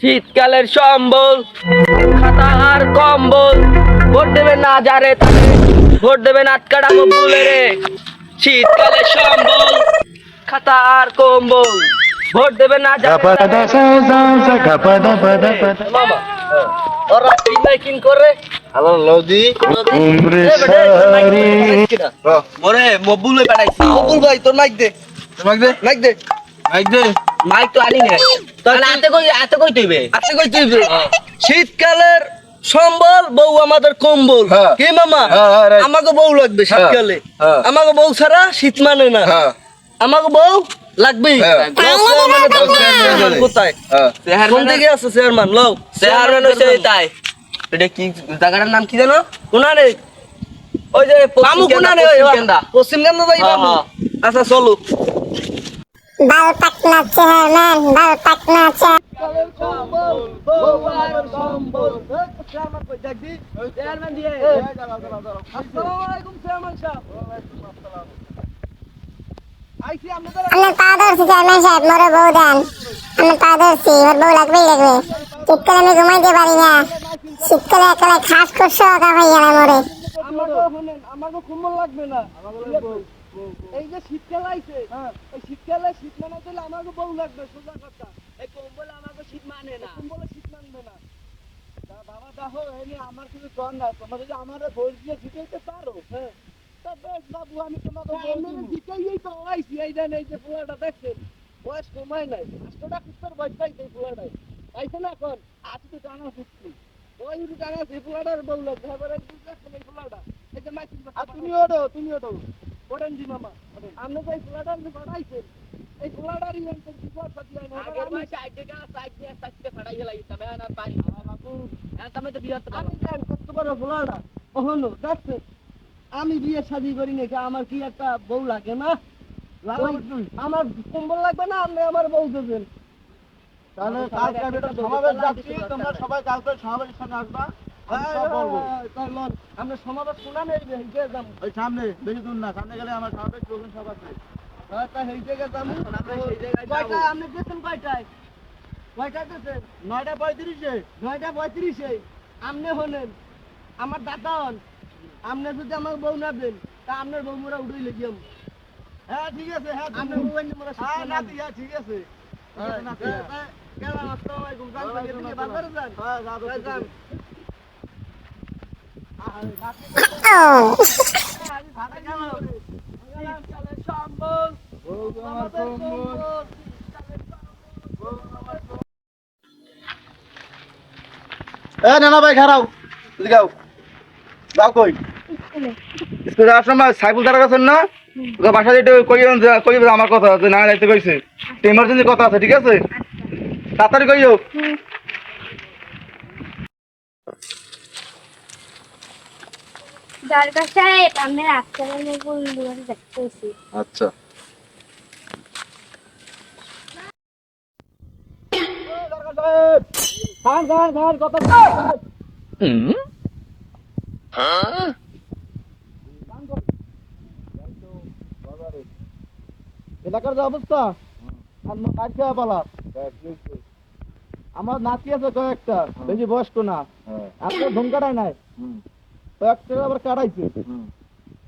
শীতকালের সম্বল খাতা আর কম্বল ভোট দেবে না যারে ভোট দেবেন আটকাটা কম্বলে রে। শীতকালের সম্বল খাতা আর কম্বল ভোট দেবে না যারে মামা ওরা কি করে। হ্যালো লৌদি ওরে মবুলে পাঠাইছি। মবুল ভাই তোর মাইক দে। তোমাক দে? মাইক দে। মাইক দে? মাইক তো আনি নে তাহলে হাতে কই হাতে কই তুইবে? আছে কই তুই শীতকালের সম্বল বউ আমাদের কম্বল। কি মামা. আমাকে বউ লাগবে শীতকালে। আমাকে বউ ছাড়া শীত মানে না। আমাকে বউ লাগবেই। হ্যাঁ। কোথায়? কোন দিকে আছে চেয়ারম্যান? লও। চেয়ারম্যান হইছে তাই। এটা কি জায়গাটার নাম কি জানো কোনারে? ওই যে মামু কোনা রে পশ্চিম কেন্দ্র যাই হ্যাঁ, মামু হ্যাঁ। আচ্ছা চলো। বাল পাকনা চেয়ারম্যান বাল পাকনা পা ধরছি চেয়ারম্যান সাহেব মোরে বউ দেন। আপনার পা ধরছি ওর বউ লাগবেই লাগবে। শীতকালে আমি ঘুমাইতে পারি না। শীতকালে একেবারে খাস করছ অকা ভাইয়া মোরে। আমাকে কুম্বল লাগবে না। এই যে শীতকাল আইছে এই শীতকালে শীত মানাতে হলে আমাকে বউ লাগবে সোজা কথা। এই কম্বল আমাকে শীত মানে না। কুম্বলে শীত মানবে না। বাবা দেখো এই নিয়ে আমার কিছু কর না তোমরা যদি আমার ভোট দিয়ে জিতাইতে পারো হ্যাঁ। তা বেশ বাবু আমি তোমাকে জিতাইই তো আইছি এই দেন এই যে পোলাটা দেখছেন বয়স কমায় নাই। আটশোটা কুত্তর বয়স পাইছে এই পোলাটাই। পাইছে না এখন? আজ তো টানা ফুটছি তুমি তুমি জি মামা আপনি তো এই পাঠাইছেন এই বিপদ পাতি আমি- সাইড সাইড তবে না। পারি হ্যাঁ তুমি তো আমি আমি বিয়ে শাদি করি নাকি আমার কি একটা বউ লাগে না? আমার কম্বল লাগবে না? আপনি আমার বউ দেবেন। তাহলে সমাবেশ যাচ্ছি তোমরা সবাই কালকে সমাবেশের সামনে আসবা। আমি সব বলব। আমরা সমাবেশ শোনা নেই যে হেঁটে যাব। ওই সামনে বেশি দূর না সামনে গেলে আমার সমাবেশ প্রধান সব আছে। হ্যাঁ, আপনি গেছেন কয়টায়? গেছেন? নয়টা পঁয়ত্রিশে। নয়টা পঁয়ত্রিশে? আমনে হলেন আমার দাদা হন। আপনি যদি আমার বউ না দেন তা আপনার বউ মোরা উঠেই লেগিয়াম হ্যাঁ ঠিক আছে হ্যাঁ আপনার তুমি- বউ মোরা হ্যাঁ হ্যাঁ ঠিক আছে। এ নানা ভাই খারাও। লিখাও যাও কই? স্কুলে যাওয়ার সময় সাইকেল দাঁড়া গেছেন না? ওকে বাসা যেতে কই কই আমার কথা আছে না যাইতে কইছে। ইমার্জেন্সি কথা আছে ঠিক আছে? তাড়াতাড়ি কইও দরকার সাহেব আমি রাস্তায় বন্ধু দেখতেছি। আচ্ছা। কত এলাকার যে অবস্থা পালা। আমার নাতি আছে কয়েকটা বেশি বয়স্ক না। আপনার ধুম কাটায় নাই। কয়েকটা আবার কাটাইছে।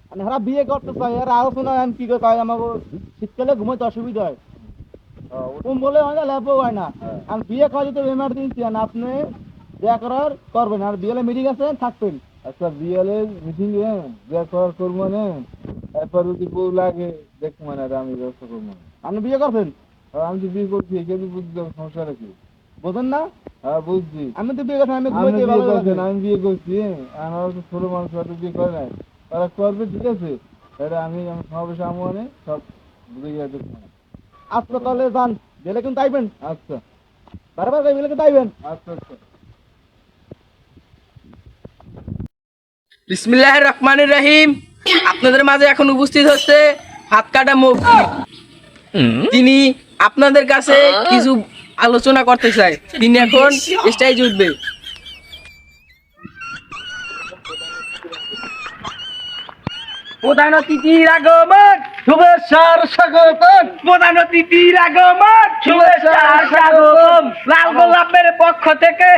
মানে হারা বিয়ে করতে চাই আর আরও শোনা আমি কি করে আমাকে শীতকালে ঘুমাইতে অসুবিধা হয়। কম বলে হয় না ল্যাপও হয় না। আর বিয়ে করা যেতে এমার্জেন্সি আর আপনি বিয়ে করার করবেন আর বিয়েলে মিটিং আছে থাকবেন। আচ্ছা বিয়ালে মিটিং এ বিয়া করার করব না। এরপর যদি বউ লাগে দেখব মানে আমি ব্যবস্থা করব আপনি বিয়ে করবেন? আমি তো বিয়ে করছি এখানে বুঝতে সমস্যা রাখি বোঝেন না? হ্যাঁ বুঝছি। আমি তো বিয়ে করছি আমি ঘুমাইতে ভালো লাগে আমি বিয়ে করছি আমার তো ছোট মানুষ হয়তো বিয়ে করে নাই। তারা করবে ঠিক আছে এটা আমি আমার সমাবেশে আমো সব বুঝে দেখব আজকে তাহলে যান গেলে কিন্তু আইবেন। আচ্ছা। বারবার গেলে কিন্তু আইবেন। আচ্ছা আচ্ছা। বিসমিল্লাহ রহমানির রহিম। আপনাদের মাঝে এখন উপস্থিত হচ্ছে হাত কাটা মুখ তিনি আপনাদের কাছে কিছু আলোচনা করতে চাই। তিনি এখন স্টেজ উঠবে। প্রধান অতিথির আগমন শুভেচ্ছার স্বাগতম। প্রধান অতিথির আগমন শুভেচ্ছা স্বাগতম। লাল গোলাপের পক্ষ থেকে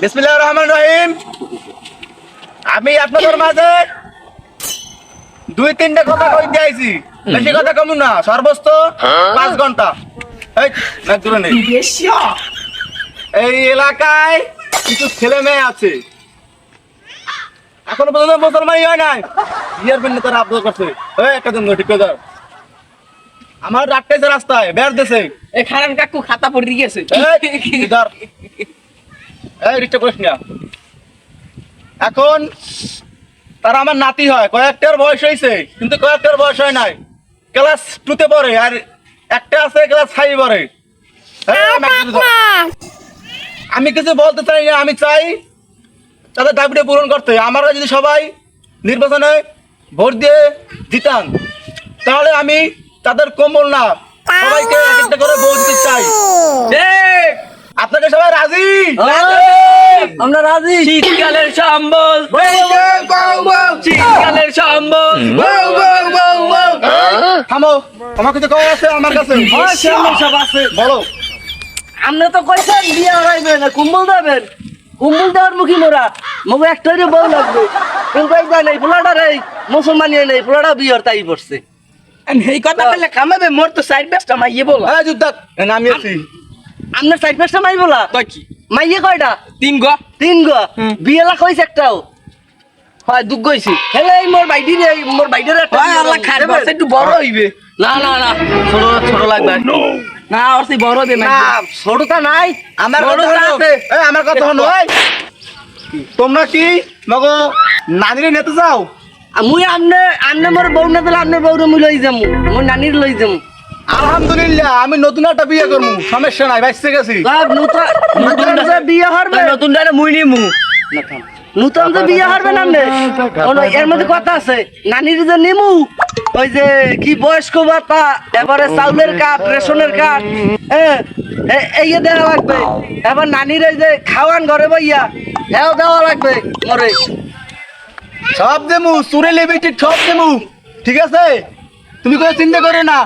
বিসমিল্লাহির রহমানির রহিম। আমি আপনাদের মাঝে দুই তিনটা কথা কইতে আইছি। বেশি কথা কম না সর্বোচ্চ পাঁচ ঘণ্টা। এই নাক দূরে নেই। এই এলাকায় কিছু ছেলে মেয়ে আছে। এখনও পর্যন্ত মুসলমানই হয় নাই। বিয়ের জন্য তারা আবদার করছে। এই একটা দিন ঠিক করে দাও। আমার রাখতেছে রাস্তায় বের দেশে এ খারান কাকু খাতা পড়ে গেছে এই, ধর। করিস না। এখন তারা আমার নাতি হয় কয়েকটার বয়স হয়েছে কিন্তু কয়েকটার বয়স হয় নাই। ক্লাস টুতে পড়ে আর একটা আছে ক্লাস ফাইভ পড়ে। কিছু দাও। আমি কিছু বলতে চাই না আমি চাই তাদের দাবিটা পূরণ করতে। আমরা যদি সবাই নির্বাচনে ভোট দিয়ে দিতাম তাহলে আমি তাদের কম্বল না সবাইকে একটা করে ভোট দিতে চাই। আপনাকে সবাই রাজি? আমরা রাজি। শীতকালের সম্বল। থামো আমার কিছু খবর আছে আমার কাছে? সব আছে বলো। আপনি তো কইছেন বিয়ে হারাইবেন কুম্বল দেবেন। কুম্বল দেওয়ার মুখী মোরা। মগু একটাই বউ লাগবে। কিন্তু এই জানে এই পোলাটার এই মুসলমানি নেই পোলাটা বিয়ের তাই পড়ছে। এই কথা বললে কামাবে মোর তো সাইড বেস্টটা মাইয়ে বলা। হ্যাঁ যুদ্ধাত আমি আছি। আপনার সাইড বেস্টটা মাই বলা? কয় কি? মাইয়ে কয়টা? তিন গো। তিন গো। বিয়ে লাখ হয়েছে একটাও। হয় দুঃখ হইছে হেলে এই মোর বাইডি রে মোর একটা হয় আল্লাহ খাট বাস একটু বড় হইবে না না না ছোট ছোট লাগবে। না ওর সেই বড় দে না ছোটটা নাই। আমার কথা আছে। এই, আমার কথা এই, তোমরা কি মগো নানিরে নিতে যাও মুই আমনে আমনে মোর বউ না দিলে আমনে বউরে মুই লই যামু। মোর নানির লই যামু। আলহামদুলিল্লাহ আমি নতুন একটা বিয়ে করব সমস্যা নাই বাইসে গেছি নতুন বিয়ে হরবে। নতুন মুই নিমু। নতুন যে বিয়ে হরবে নামনে ওনো এর মধ্যে কথা আছে? নানির যে নিমু ওই যে কি বয়স্ক ভাতা এবারে চাউলের কাপ রেশনের হ্যাঁ এই দেওয়া লাগবে। এবার নানির এই যে খাওয়ান ঘরে বইয়া এও দেওয়া লাগবে মরে। সব দেমু চুরে লেবি ঠিক সব দেমু। ঠিক আছে? তুমি কোনো চিন্তা করে না।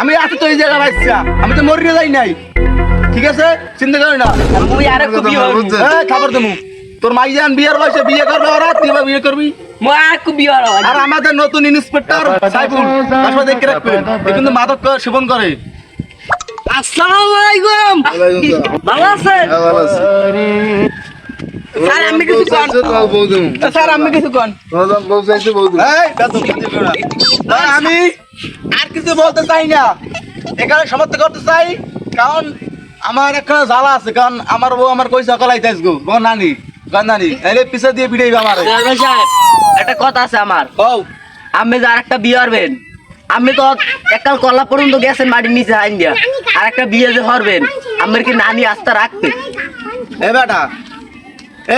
আমি আছি তো এই জায়গা বাচ্চা আমি তো মরিয়ে যাই নাই। ঠিক আছে? চিন্তা করে না। মুই আর এই, খাবার দেমু। তোর মাইজান বিয়ের বয়সে বিয়ে করবে ওরা তুই বিয়ে করবি। একটু বিয়ে আর আমাদের নতুন ইন্সপেক্টর সাইফুল দেখে রাখবেন এ কিন্তু মাদক সেবন করে। আসসালামু আলাইকুম। ভালো আছেন? স্যার আমি কিছু কন? স্যার আমি কিছু কন? এই, বেদম, বেদম করে না। আমি আর কিছু বলতে চাই না। এখানে সমর্থন করতে চাই কারণ আমার একটা জ্বালা আছে কারণ আমার বউ আমার কইসা কলাই গো নানি। এলে পিছে দিয়ে আমার। চেয়ারম্যান সাহেব একটা কথা আছে আমার। কও। যে আরেকটা বিয়ে হরবেন আপনি তো একাল কলা পর্যন্ত গেছেন মাটির নিচে আইন দিয়া। আর একটা বিয়ে যে হরবেন আমার কি নানি আস্থা রাখবে? এ বেটা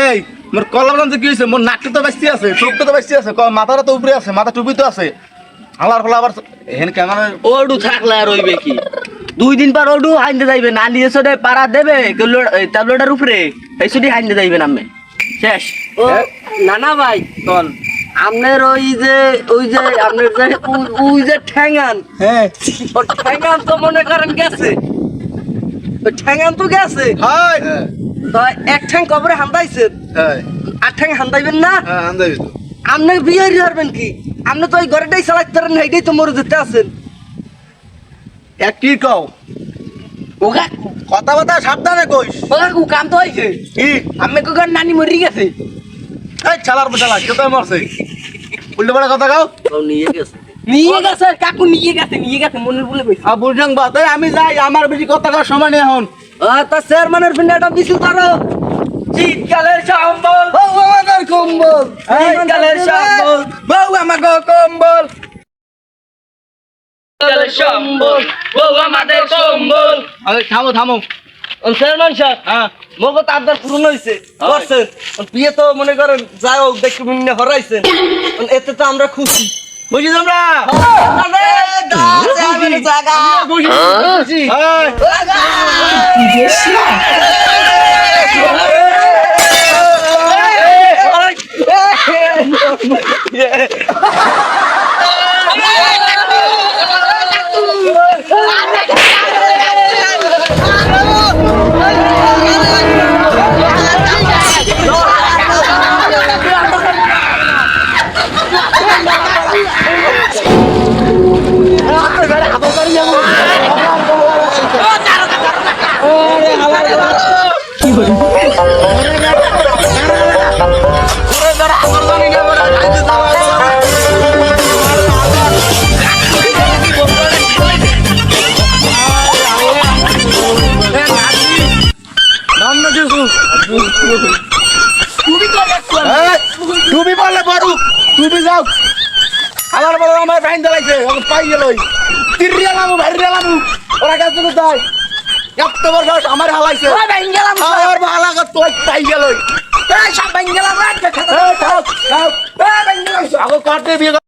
এই মোর কলার নাম কি হয়েছে মোর নাকটা তো আছে চোখটা তো আছে ক- মাথাটা তো উপরে আছে মাথা টুপি তো আছে। হালার ফলা আবার হেন ক্যামেরা ওডু থাকলে আর রইবে কি? দুই দিন পর ওডু হাইন্দে যাইবে নানি এসে পাড়া দেবে ট্যাবলেটের উপরে এই শুধু হাইন্দে যাইবেন আপনি শেষ। ও নানা ভাই চল আপনার ওই যে ওই যে আপনার যে ওই- যে ঠ্যাঙ্গান হ্যাঁ। তো মনে করেন গেছে। ওই ঠ্যাঙ্গান তো গেছে। তো এক ঠ্যাং কবরে হান্দাইছেন হ্যাঁ। আর ঠ্যাং হান্দাইবেন না? হ্যাঁ তো। আপনি বিয়ে হারবেন কি? আপনি তো ওই ঘরেটাই চালাইতে পারেন না এটাই তো মরে যেতে আছেন এক কি কও? ওগা। কথা কথা সাবধানে কইস। ওগা কু কাম তো হয়েছে কি? আমি কোকার নানি মরি গেছে। এই ছালার বেটালা কেতে মরছে। উল্টো পাল্টা কথা গাও নিয়ে গেছে। নিয়ে গেছে কাকু নিয়ে গেছে নিয়ে গেছে মনের বলে কইছে আর বুঝলাম বা তাই আমি যাই আমার বেশি কথা কওয়ার সময় নেই এখন। তা চেয়ারম্যানের ফিন্ডাটা দিছিল তারও শীতকালের সম্বল। ও আমাদের কম্বল। শীতকালের সম্বল। বউ আমাকে কম্বল। সম্বল বউ আমাদের সম্বল। থামো থামো। চেয়ারম্যান স্যার হ্যাঁ। মগো তো হয়েছে করছেন। তো মনে করেন যাই হোক দেখে মিনে এতে তো আমরা খুশি। বুঝি তোমরা? Yeah. তুমি বলে বড়, তুমি যাও। আমার বড় আমার ফাইন দাঁড়াইছে পাই গেল তিরিয়ালামু ভাইরিয়ালামু ওরা কাছে কোথায় এত বড় সাহস আমার হালাইছে। ওই বাইন গেলাম আমার ভালা তুই পাই গেল। এই সব বাইন গেলাম রাত দেখা এই খাও খাও এই বাইন গেলাম আগো কাটে বিয়ে